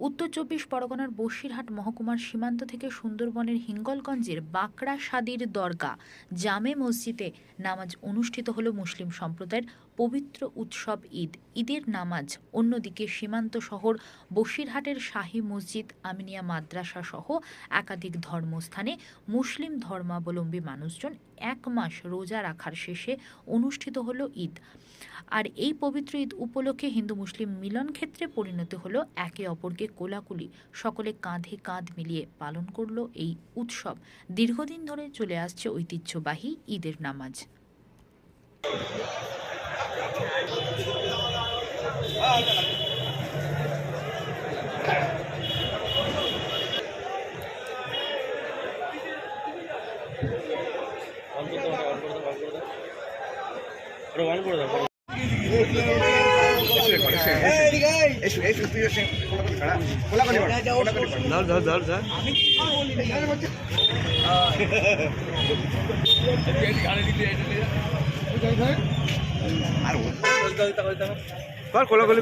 উত্তর চব্বিশ পরগনার বসিরহাট মহকুমার সীমান্ত থেকে সুন্দরবনের হিঙ্গলগঞ্জের বাঁকড়া সাদির দরগা জামে মসজিদে নামাজ অনুষ্ঠিত হল মুসলিম সম্প্রদায়ের পবিত্র উৎসব ঈদ। ঈদের নামাজ অন্যদিকে সীমান্ত শহর বসিরহাটের শাহী মসজিদ, আমিনিয়া মাদ্রাসা সহ একাধিক ধর্মস্থানে মুসলিম ধর্মাবলম্বী মানুষজন এক মাস রোজা রাখার শেষে অনুষ্ঠিত হলো ঈদ। আর এই পবিত্র ঈদ উপলক্ষে হিন্দু মুসলিম মিলন ক্ষেত্রে পরিণত হলো একে অপরকে কোলাকুলি সকলে কাঁধে কাঁধ মিলিয়ে পালন করল এই উৎসব। দীর্ঘদিন ধরে চলে আসছে ঐতিহ্যবাহী ঈদের নামাজ। এসে খোলা করে খোলা করে আর কর কর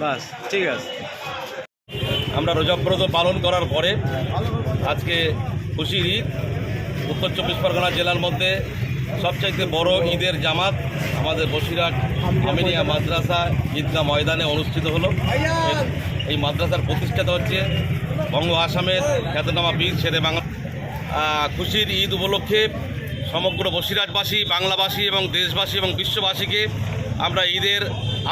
বাস ঠিক আছে। আমরা রোজাব্রত পালন করার পরে আজকে খুশির ঈদ। উত্তর চব্বিশ পরগনা জেলার মধ্যে সবচাইতে বড় ঈদের জামাত আমাদের বসিরহাট আমিনিয়া মাদ্রাসা ঈদগাহ ময়দানে অনুষ্ঠিত হলো। এই- মাদ্রাসার প্রতিষ্ঠাতা হচ্ছে বঙ্গ আসামের খ্যাতনামা বীর ছেড়ে বাংলা। খুশির ঈদ উপলক্ষে সমগ্র বসিরহাটবাসী বাংলাভাষী এবং দেশবাসী এবং বিশ্ববাসীকে আমরা ঈদের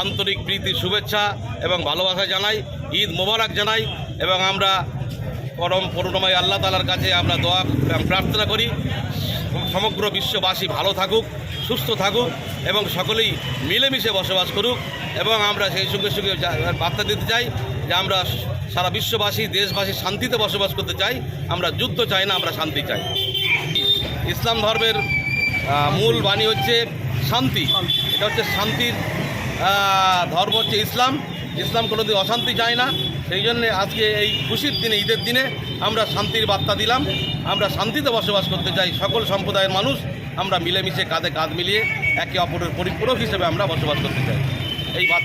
আন্তরিক প্রীতি, শুভেচ্ছা এবং ভালোবাসা জানাই, ঈদ মোবারক জানাই এবং আমরা পরম করুণাময় আল্লাহ তালার কাছে আমরা দোয়া প্রার্থনা করি। সমগ্র বিশ্ববাসী ভালো থাকুক, সুস্থ থাকুক এবং সকলেই মিলেমিশে বসবাস করুক এবং আমরা সেই সঙ্গে সঙ্গে বার্তা দিতে চাই যে আমরা সারা বিশ্ববাসী, দেশবাসী শান্তিতে বসবাস করতে চাই। আমরা যুদ্ধ চাই না, আমরা শান্তি চাই। ইসলাম ধর্মের মূল বাণী হচ্ছে শান্তি। এটা হচ্ছে শান্তির ধর্ম হচ্ছে ইসলাম। ইসলাম কোনোদিন অশান্তি চায় না। সেই জন্যে আজকে এই খুশির দিনে, ঈদের দিনে আমরা শান্তির বার্তা দিলাম। আমরা শান্তিতে বসবাস করতে চাই সকল সম্প্রদায়ের মানুষ। আমরা মিলেমিশে কাঁধে কাঁধ মিলিয়ে একে অপরের পরিপূরক হিসেবে আমরা বসবাস করতে চাই। এই বার্তা